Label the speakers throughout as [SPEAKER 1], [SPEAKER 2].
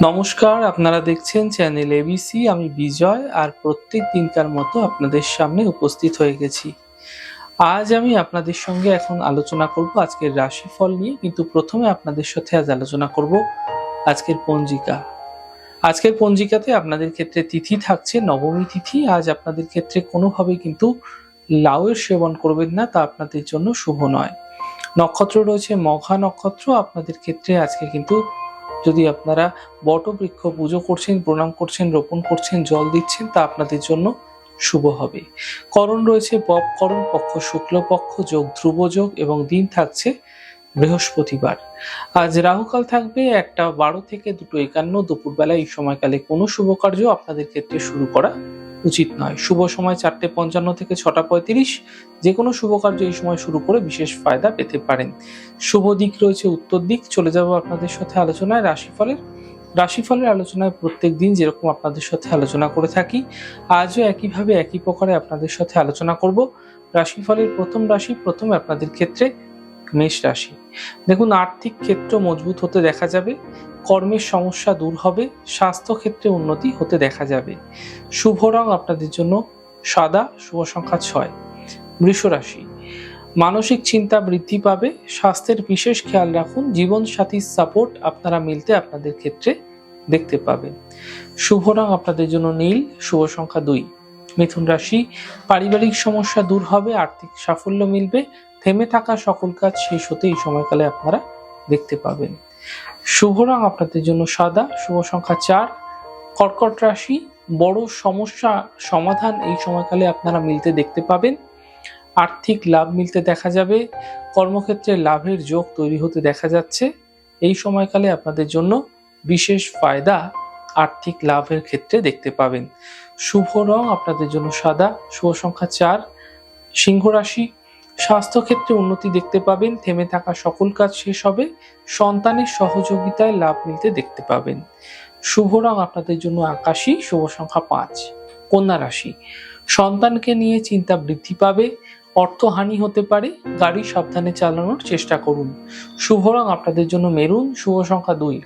[SPEAKER 1] নমস্কার, আপনারা দেখছেন চ্যানেল এবিসি আমি বিজয় আর প্রত্যেক দিনকার মতো আপনাদের সামনে উপস্থিত হয়ে গেছি। আজ আমি আপনাদের সঙ্গে এখন আলোচনা করব আজকের রাশিফল নিয়ে, কিন্তু প্রথমে আপনাদের সাথে আজ আলোচনা করব আজকের পঞ্জিকা। আজকের পঞ্জিকাতে আপনাদের ক্ষেত্রে তিথি থাকছে, নবমী তিথি। আজ আপনাদের ক্ষেত্রে কোনোভাবেই কিন্তু লাউয়ের সেবন করবেন না, তা আপনাদের জন্য শুভ নয়। নক্ষত্র রয়েছে, মঘা নক্ষত্র। আপনাদের ক্ষেত্রে আজকে কিন্তু যদি আপনারা বটবৃক্ষ পুজো করছেন, প্রণাম করছেন, রোপণ করছেন, জল দিচ্ছেন, তা আপনাদের জন্য শুভ হবে। করণ রয়েছে বব করণ, পক্ষ শুক্লপক্ষ যোগ ধ্রুব যোগ এবং দিন থাকছে বৃহস্পতিবার। আজ রাহুকাল থাকবে একটা বারো থেকে দুটো একান্ন, দুপুরবেলা এই সময়কালে কোনো শুভ কার্য আপনাদের ক্ষেত্রে শুরু করা উচিত নয়। শুভ সময় চারটে পঞ্চান্ন থেকে ছটা পঁয়ত্রিশ যে কোনো শুভ কার্য এই সময় শুরু করে বিশেষ ফায়দা পেতে পারেন। শুভ দিক রয়েছে উত্তর দিক, চলে যাব আপনাদের সাথে আলোচনায় রাশিফলের। রাশিফলের আলোচনায় প্রত্যেক দিন যেরকম আপনাদের সাথে আলোচনা করে থাকি, আজও একইভাবে একই প্রকারে আপনাদের সাথে আলোচনা করব। রাশিফলের প্রথম রাশি, প্রথমে আপনাদের ক্ষেত্রে মেষ রাশি। দেখুন, আর্থিক ক্ষেত্র মজবুত হতে দেখা যাবে, কর্মের সমস্যা দূর হবে স্বাস্থ্য ক্ষেত্রে উন্নতি হতে দেখা যাবে। শুভ রং আপনাদের জন্য সাদা, শুভ সংখ্যা ছয়। বৃষ রাশি, মানসিক চিন্তা বৃদ্ধি পাবে, স্বাস্থ্যের বিশেষ খেয়াল রাখুন জীবন সাথীর সাপোর্ট আপনারা মিলতে আপনাদের ক্ষেত্রে দেখতে পাবেন। শুভ রং আপনাদের জন্য নীল, শুভ সংখ্যা দুই। মিথুন রাশি, পারিবারিক সমস্যা দূর হবে, আর্থিক সাফল্য মিলবে থেমে থাকা সকল কাজ শেষ হতে এই সময়কালে আপনারা দেখতে পাবেন। শুভ রং আপনাদের জন্য সাদা, শুভ সংখ্যা চার। কর্কট রাশি, বড় সমস্যা সমাধান এই সময়কালে আপনারা মিলতে দেখতে পাবেন। আর্থিক লাভ মিলতে দেখা যাবে। কর্মক্ষেত্রে লাভের যোগ তৈরি হতে দেখা যাচ্ছে। এই সময়কালে আপনাদের জন্য বিশেষ ফায়দা আর্থিক লাভের ক্ষেত্রে দেখতে পাবেন। শুভ রং আপনাদের জন্য সাদা, শুভ সংখ্যা চার। সিংহ রাশি স্বাস্থ্যক্ষেত্রে উন্নতি দেখতে পাবেন, থেমে থাকা সকল কাজ শেষ হবে, সন্তানের সহযোগিতায় লাভ মিলতে দেখতে পাবেন। শুভ রং আপনাদের জন্য আকাশী, শুভ সংখ্যা পাঁচ, কন্যা রাশি। সন্তানকে নিয়ে চিন্তা বৃদ্ধি পাবে, অর্থহানি হতে পারে, গাড়ি সাবধানে চালানোর চেষ্টা করুন। শুভ রং আপনাদের জন্য মেরুন, শুভ সংখ্যা দুই,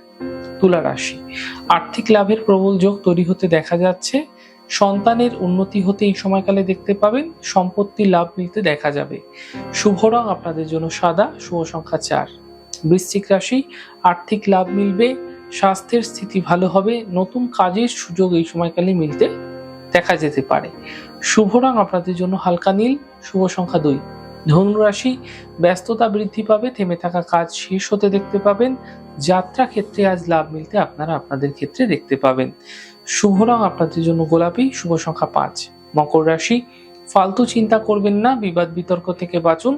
[SPEAKER 1] তুলা রাশি। আর্থিক লাভের প্রবল যোগ তৈরি হতে দেখা যাচ্ছে সন্তানের উন্নতি হতে এই সময়কালে দেখতে পাবেন, সম্পত্তি লাভ মিলতে দেখা যাবে। শুভ রং আপনাদের জন্য সাদা, শুভ সংখ্যা চার। বৃশ্চিক রাশি, আর্থিক লাভ মিলবে, স্বাস্থ্যের স্থিতি ভালো হবে, নতুন কাজের সুযোগ এই সময়কালে মিলতে দেখা যেতে পারে। শুভ রং আপনাদের জন্য হালকা নীল, শুভ সংখ্যা দুই। ধনুরাশি ব্যস্ততা বৃদ্ধি পাবে, থেমে থাকা কাজ শেষ হতে দেখতে পাবেন, যাত্রা ক্ষেত্রে আজ লাভ মিলতে আপনারা আপনাদের ক্ষেত্রে দেখতে পাবেন। শুভ রং আপনাদের জন্য গোলাপি, শুভ সংখ্যা পাঁচ। মকর রাশি, ফালতু চিন্তা করবেন না, বিবাদ বিতর্ক থেকে বাঁচুন।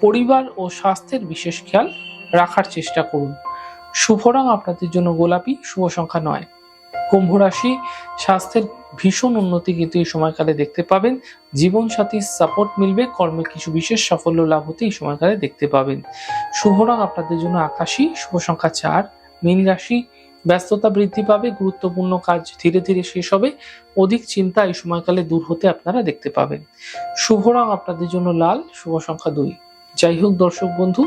[SPEAKER 1] পরিবার ও স্বাস্থ্যের বিশেষ খেয়াল রাখার চেষ্টা করুন। শুভ রং আপনাদের জন্য গোলাপি, শুভ সংখ্যা নয়। কুম্ভ রাশি, স্বাস্থ্যের ভীষণ উন্নতি কিন্তু এই সময়কালে দেখতে পাবেন। জীবন সাথীর সাপোর্ট মিলবে, কর্মে কিছু বিশেষ সাফল্য লাভ হতে এই সময়কালে দেখতে পাবেন। শুভ রং আপনাদের জন্য আকাশী, শুভ সংখ্যা চার। মীন রাশি ব্যস্ততা বৃদ্ধি পাবে, গুরুত্বপূর্ণ কাজ ধীরে ধীরে শেষ হবে, অধিক চিন্তা এই সময়কালে দূর হতে আপনারা দেখতে পাবেন। শুভ রং আপনাদের জন্য লাল, শুভ সংখ্যা দুই। যাই হোক দর্শক বন্ধু,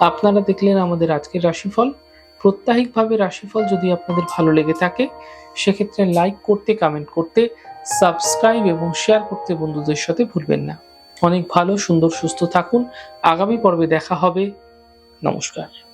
[SPEAKER 1] আপনারা দেখলেন আমাদের আজকের রাশিফল। প্রত্যাহিকভাবে রাশিফল যদি আপনাদের ভালো লেগে থাকে, সেক্ষেত্রে লাইক করতে কমেন্ট করতে সাবস্ক্রাইব এবং শেয়ার করতে বন্ধুদের সাথে ভুলবেন না। অনেক ভালো, সুন্দর, সুস্থ থাকুন। আগামী পর্বে দেখা হবে। নমস্কার।